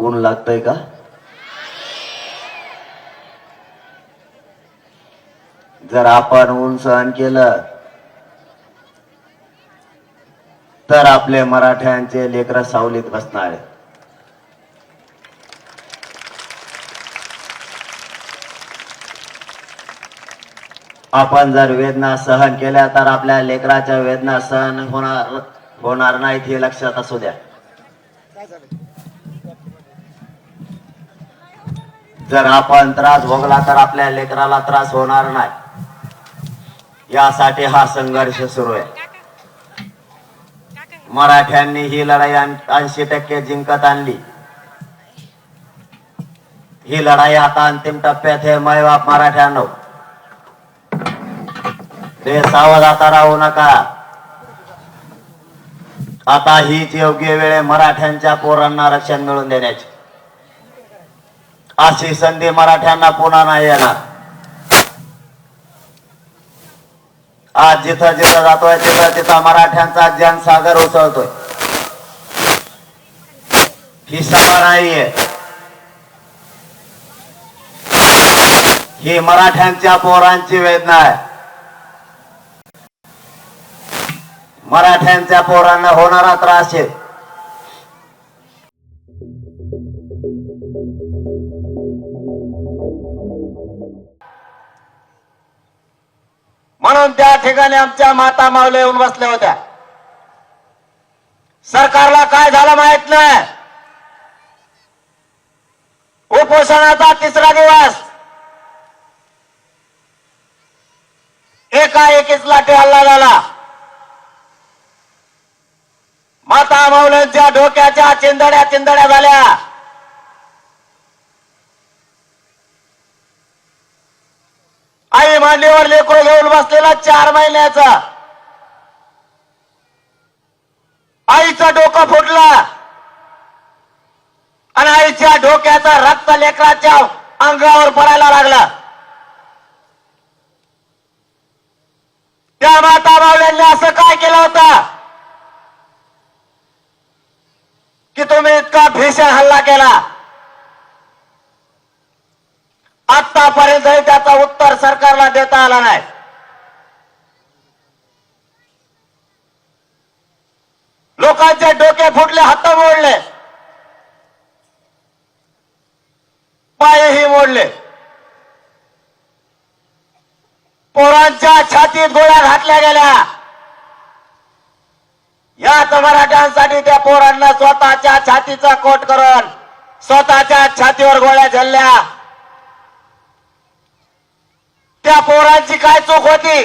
ऊन लागतंय का जर आपण ऊन सहन केलं तर आपले मराठ्यांचे लेकर सावलीत बसणार आहेत. आपण जर वेदना सहन केल्या तर आपल्या लेकराच्या वेदना सहन होणार होणार नाहीत हे लक्षात असू द्या. जर आपण त्रास भोगला तर आपल्या लेकराला त्रास होणार नाही. यासाठी हा संघर्ष सुरू आहे. मराठ्यांनी ही लढाई ऐंशी टक्के जिंकत आणली. ही लढाई आता अंतिम टप्प्यात हे मैबाप मराठ्यांनो. ते सावध आता राहू नका. आता हीच योग्य वेळ मराठ्यांच्या पोरांना रक्षण मिळवून देण्याची. अशी संधी मराठ्यांना पुन्हा नाही येणार. आज जिथं जिथं जातोय तिथं तिथं मराठ्यांचा जनसागर उसळतोय. ही सभा नाहीये. ही मराठ्यांच्या पोरांची वेदना आहे. मराठ्यांच्या पोरांना होणारा त्रास आहे. म्हणून त्या ठिकाणी आमच्या माता मावल्या येऊन बसल्या होत्या. सरकारला काय झालं माहीत नाही. उपोषणाचा तिसरा दिवस. एकाएकीच लाठी हल्ला झाला. माता माऊल्यांच्या डोक्याच्या चिंदड्या चिंदड्या झाल्या. आई मांडीवर लेकरू घेऊन बसलेला चार महिन्याचा. आईचं डोकं फुटलं. आणि आईच्या डोक्याचा रक्त लेकराच्या अंगावर पडायला लागला. त्या माता बावल्यांनी असं काय केलं होतं? की तुम्ही इतका भीषण हल्ला केला। आतापर्यंतही त्याचा उत्तर सरकारला देता आला नाही. लोकांचे डोके फुटले हात मोडले. पायही मोडले. पोरांच्या छातीत गोळ्या घातल्या गेल्या. याच मराठ्यांसाठी त्या पोरांना स्वतःच्या छातीचा कोट करून स्वतःच्या छातीवर गोळ्या झल्ल्या त्या पोरांची काय चूक होती?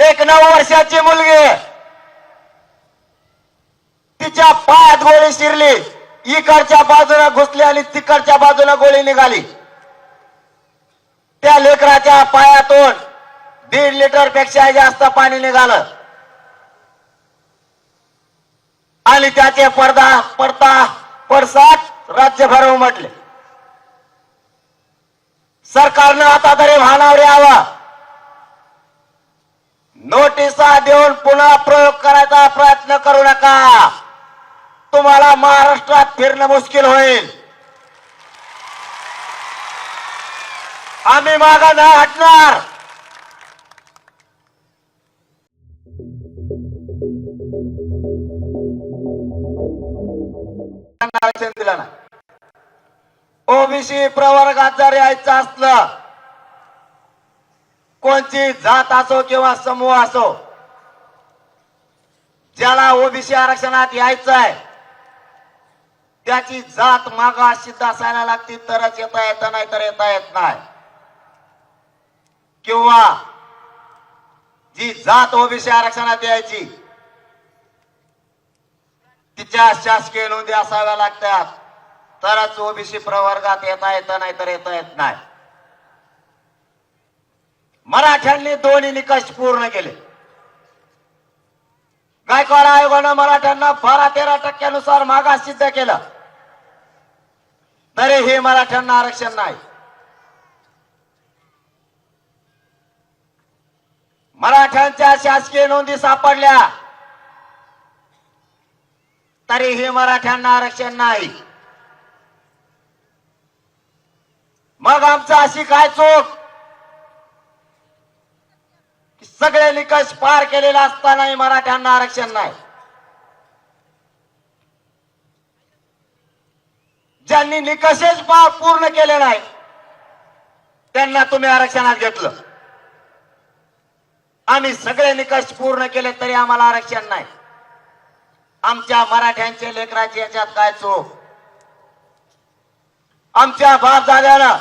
एक नऊ वर्षाची मुलगी. तिच्या पायात गोळी शिरली. इकडच्या बाजूला घुसली आणि तिकडच्या बाजूला गोळी निघाली. त्या लेकराच्या पायातून दीड लिटरपेक्षा जास्त पाणी निघालं. आणि त्याचे पडदा पडता पडसाद राज्यभर उमटले सरकारनं आता तरी भानावर यावं. नोटिसा देऊन पुन्हा प्रयोग करायचा प्रयत्न करू नका. तुम्हाला महाराष्ट्रात फिरणं मुश्किल होईल. आम्ही मागा न हटणार. आरक्षण दिलं ना. ओबीसी प्रवर्गात जर यायचं असलं कोणची जात असो किंवा समूह असो ज्याला ओबीसी आरक्षणात यायचं आहे त्याची जात मागा सिद्ध असायला लागती तरच येता येत नाही तर येता येत नाही. किंवा जी जात ओबीसी आरक्षणात यायची तिच्या शासकीय नोंदी असाव्या लागतात. तरच ओबीसी प्रवर्गात येता येत नाही तर येता येत नाही. मराठ्यांनी दोन्ही निकष पूर्ण केले. गायकवाड आयोगानं मराठ्यांना बारा तेरा टक्क्यानुसार मागास सिद्ध केलं. तरीही मराठ्यांना आरक्षण नाही. मराठ्यांच्या शासकीय नोंदी सापडल्या. तरीही मराठ्यांना आरक्षण नाही. मग आमचं अशी काय चूक? सगळे निकष पार केलेले असतानाही मराठ्यांना आरक्षण नाही. ज्यांनी निकषच पार पूर्ण केले नाही त्यांना तुम्ही आरक्षणात घेतलं. आम्ही सगळे निकष पूर्ण केले तरी आम्हाला आरक्षण नाही. आमच्या मराठ्यांचे लेकराचे याच्यात काय चोख आमच्या बाप झाल्यानं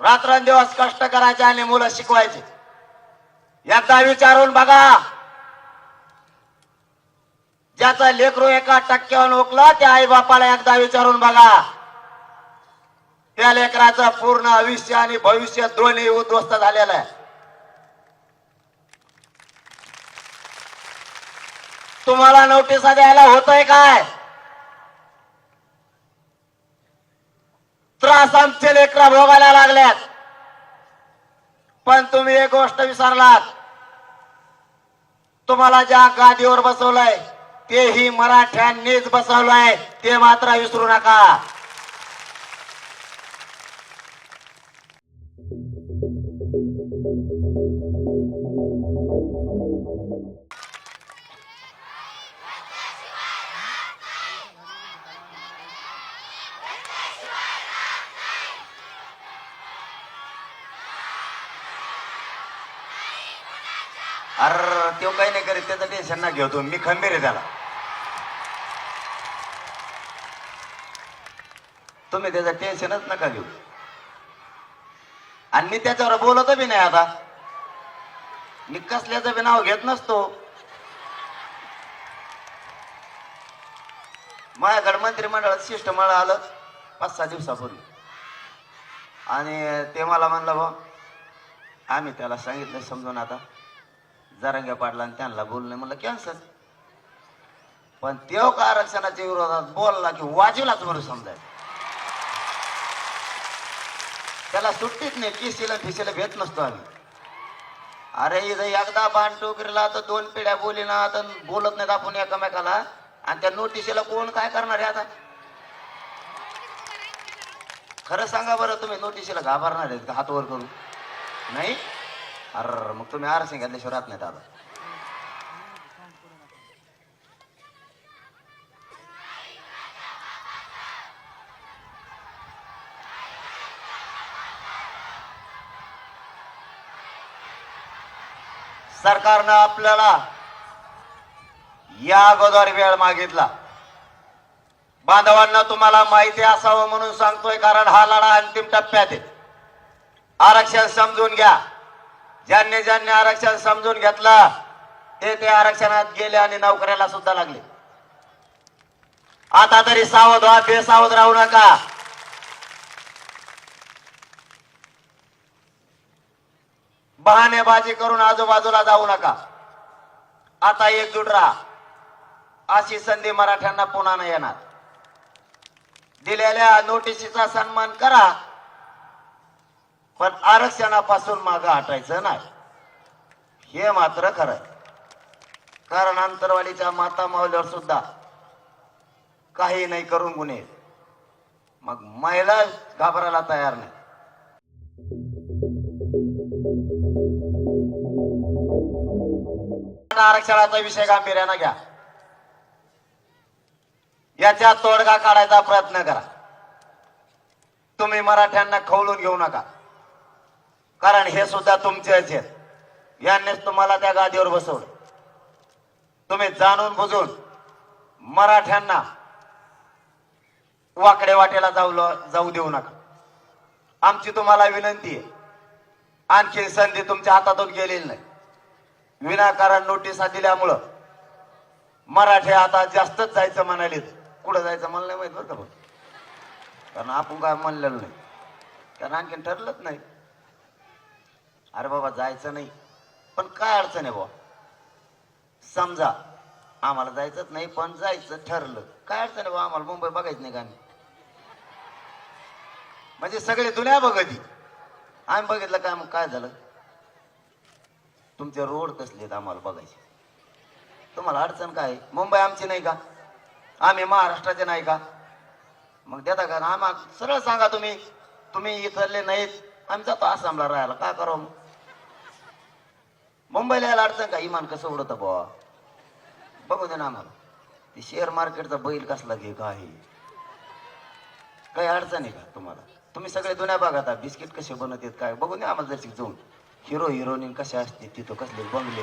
रात्रंदिवस कष्ट करायचे आणि मुलं शिकवायचे. एकदा विचारून बघा. ज्याचं लेकरू एका टक्क्यावर ओकलं त्या आई बापाला एकदा विचारून बघा. त्या लेकराचं पूर्ण आयुष्य आणि भविष्य दोन्ही उद्ध्वस्त झालेलं आहे. तुम्हाला नोटिसा द्यायला होतंय काय? त्रास आमचे लेकरा भोगायला लागल्यात. पण तुम्ही एक गोष्ट विसरलात. तुम्हाला ज्या गादीवर बसवलंय तेही मराठ्यांनीच बसवलंय ते मात्र विसरू नका. अरे तो काही नाही करीत त्याचं टेन्शन ना घेऊ तुम्ही. मी खंबीर आहे त्याला. तुम्ही त्याचं टेन्शनच नका घेऊ. आणि मी त्याच्यावर बोलत बी नाही आता. मी कसल्याचं बी नाव घेत नसतो. माझ्याकडे मंत्रिमंडळात शिष्टमंडळ आलं पाच सहा दिवसापूर्वी. आणि ते मला म्हणलं बा आम्ही त्याला सांगितलं समजून आता. जरांग्या पाडला आणि त्यांना बोलणे म्हणलं कॅन्सर पण तेव का आरक्षणाच्या विरोधात बोलला की वाजीलाच म्हणून समजायचं. त्याला सुट्टीच नाही किसीला फिशीला भेट नसतो आम्ही. अरे इथं एकदा बाण तर दोन पिढ्या बोली ना तर बोलत नाहीत आपण एकमेकाला. आणि त्या नोटिशीला कोण काय करणार आहे आता? खरं सांगा बरं तुम्ही नोटिशीला घाबरणार आहेत का हात वर करून? नाही? अर मग तुम्ही आरक्षण घातल्याशिवाय राहत नाही आता. सरकारनं आपल्याला या अगोदर वेळ मागितला. बांधवांना तुम्हाला माहिती असावं म्हणून सांगतोय कारण हा लढा अंतिम टप्प्यात आहे. आरक्षण समजून घ्या. ज्यांनी ज्यांनी आरक्षण समजून घेतलं ते ते आरक्षणात गेले आणि नोकऱ्याला सुद्धा लागले. आता तरी सावध व्हा बेसावध राहू नका. बहाणेबाजी करून आजूबाजूला जाऊ नका. आता एकजूट राहा. अशी संधी मराठ्यांना पुन्हा नाही येणार. दिलेल्या नोटिशीचा सन्मान करा. पण आरक्षणापासून मागं हटायचं नाही. हे मात्र खरं कारण अंतरवाडीच्या माता माऊलीवर सुद्धा काही नाही करून गुन्हे. मग महिला घाबरायला तयार नाही. आरक्षणाचा विषय गांभीर्यानं घ्या. याच्या तोडगा काढायचा प्रयत्न करा. तुम्ही मराठ्यांना खवळून घेऊ नका. कारण हे सुद्धा तुमचेच आहेत. यांनीच तुम्हाला त्या गादीवर बसवलं. तुम्ही जाणून बुजून मराठ्यांना वाकडे वाटेला जाऊ जाऊ देऊ नका. आमची तुम्हाला विनंती आहे. आणखी संधी तुमच्या हातातून गेलेली नाही. विनाकारण नोटिसा दिल्यामुळं मराठे आता जास्तच जायचं म्हणाले कुठं जायचं मला नाही माहीत बरं का कारण आपण काय म्हणलेलं नाही. कारण आणखीन ठरलंच नाही. अरे बाबा जायचं नाही. पण काय अडचण आहे बाबा समजा आम्हाला जायचंच नाही पण जायचं ठरलं. काय अडचण आहे बाबा आम्हाला मुंबई बघायचं नाही का आम्ही? म्हणजे सगळे दुनिया बघती आम्ही बघितलं काय मग काय झालं? तुमचे रोड कसले आहेत आम्हाला बघायचे. तुम्हाला अडचण काय मुंबई आमची नाही का? आम्ही महाराष्ट्राचे नाही का? मग देता का? आम्हाला सरळ सांगा तुम्ही. तुम्ही इथले नाहीत. आम्ही जातो आसामला राहायला. काय करावं मग? मुंबईला यायला अडचण का? इमान कसं उडतं बुवा? बघू दे ना आम्हाला. ते शेअर मार्केटचा बैल कसला घे काय काही अडचण आहे का तुम्हाला? तुम्ही सगळे जुन्या बघा बिस्किट कसे बनवतात काय? बघू दे आम्हाला जर जाऊन. हिरो हिरोईन कसे असते तिथं कसले बंगले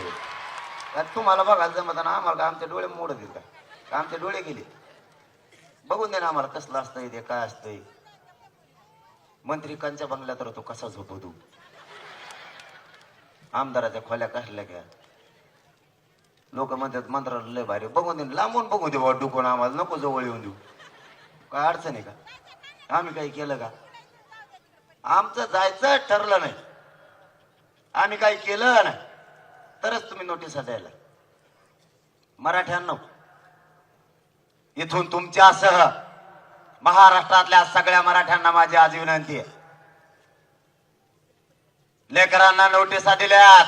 काय तुम्हाला बघायला जमत ना आम्हाला का आमचे डोळे मोडत आहेत का? आमचे डोळे गेले? बघून दे ना आम्हाला कसलं असतंय ते काय असतंय. मंत्री कांच्या बंगल्यात राहतो कसा झोपतो आमदाराच्या खोल्या कसल्या घ्या लोक म्हणतात मंत्राला लय भारी. बघून दे लांबून बघू दे बाबा डुकून आम्हाला नको जवळ येऊन देऊ. काय अडचण आहे का? आम्ही काही केलं का? आमचं जायचं ठरलं नाही. आम्ही काही केलं नाही. तरच तुम्ही नोटीस द्यायला. मराठ्यांना इथून तुमच्यासह महाराष्ट्रातल्या सगळ्या मराठ्यांना माझी आज विनंती आहे. लेकरांना नोटिसा दिल्यात.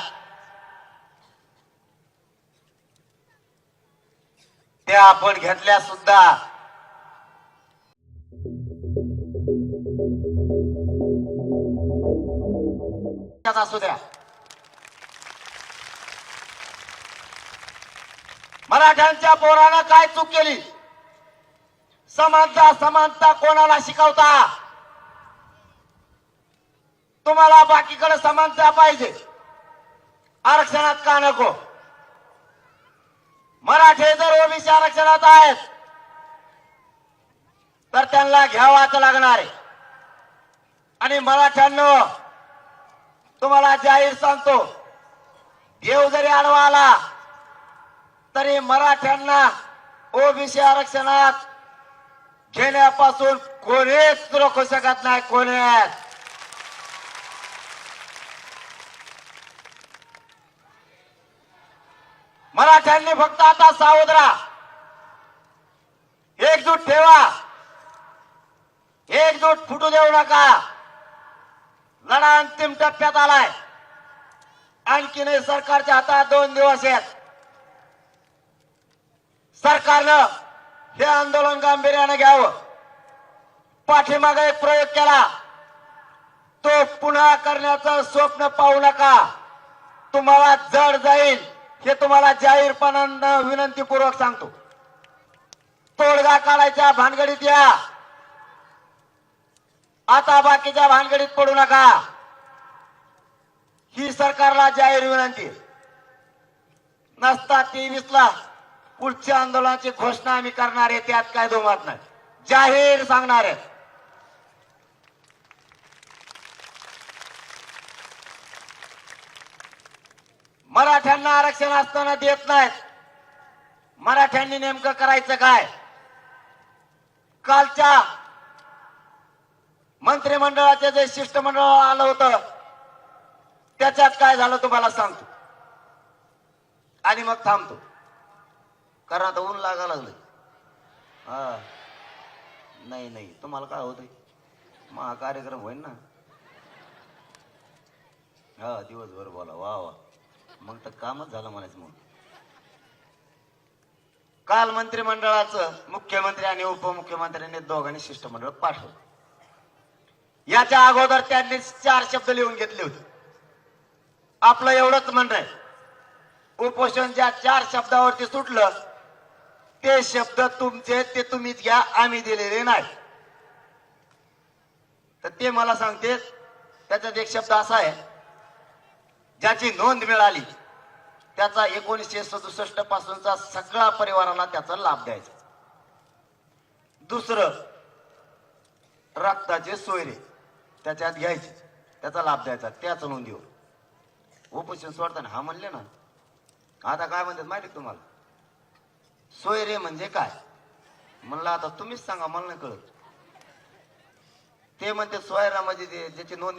त्या आपण घेतल्या सुद्धा. असू द्या. मराठ्यांच्या पोरानं काय चूक केली? समानता समानता कोणाला शिकवता? तुम्हाला बाकीकडे समानता पाहिजे. आरक्षणात का नको? मराठे जर ओबीसी आरक्षणात आहेत तर त्यांना घ्यावाच लागणार आहे. आणि मराठ्यांनो तुम्हाला जाहीर सांगतो देव जरी आडवा आला तरी मराठ्यांना ओबीसी आरक्षणात घेण्यापासून कोणीच रोखू शकत नाही कोणीच. मराठ्यांनी फक्त आता सावध राहा. एकजूट ठेवा. एकजूट फुटू देऊ नका. लढा अंतिम टप्प्यात आलाय. आणखीनही सरकारच्या हातात दोन दिवस आहेत. सरकारनं हे आंदोलन गांभीर्यानं घ्यावं. पाठीमागे एक प्रयोग केला. तो पुन्हा करण्याचं स्वप्न पाहू नका. तुम्हाला जड जाईल. हे तुम्हाला जाहीरपणानं विनंतीपूर्वक सांगतो. तोडगा काढायच्या भानगडीत या. आता बाकीच्या भानगडीत पडू नका. ही सरकारला जाहीर विनंती. नसता तेवीसला पुढच्या आंदोलनाची घोषणा आम्ही करणार आहे त्यात काय दोमत नाही. जाहीर सांगणार आहे. मराठ्यांना आरक्षण असताना देत नाहीत. मराठ्यांनी नेमकं करायचं काय? कालच्या मंत्रिमंडळाचं जे शिष्टमंडळ आलं होतं त्याच्यात काय झालं तुम्हाला सांगतो. आणि मग थांबतो. कारण आता ऊन लागा लागलं हा. नाही नाही. तुम्हाला काय होतंय? महा कार्यक्रम होईल ना. हा दिवसभर बोला. वा वा. मग तर कामच झालं म्हणायचं मग. काल मंत्रिमंडळाचं मुख्यमंत्री आणि उपमुख्यमंत्र्यांनी दोघांनी शिष्टमंडळ पाठवलं. याच्या अगोदर त्यांनी चार शब्द लिहून घेतले होते. आपलं एवढंच म्हणणं आहे. उपोषण ज्या चार शब्दावरती सुटलं ते शब्द तुमचे ते तुम्हीच घ्या आम्ही दिलेले नाही. तर ते मला सांगते त्याच्यात एक शब्द असा आहे ज्याची नोंद मिळाली त्याचा एकोणीसशे सदुसष्ट पासूनचा सगळा परिवाराला त्याचा लाभ द्यायचा. दुसरं रक्ताचे सोयरे त्याच्यात घ्यायचे त्याचा लाभ द्यायचा त्याच नोंदीवर. उपोषण सोडताना हा म्हणले ना आता काय म्हणतात माहिती तुम्हाला? सोयरे म्हणजे काय? म्हणलं आता तुम्हीच सांगा मला नाही कळत. ते म्हणते सोयरा म्हणजे ज्याची नोंद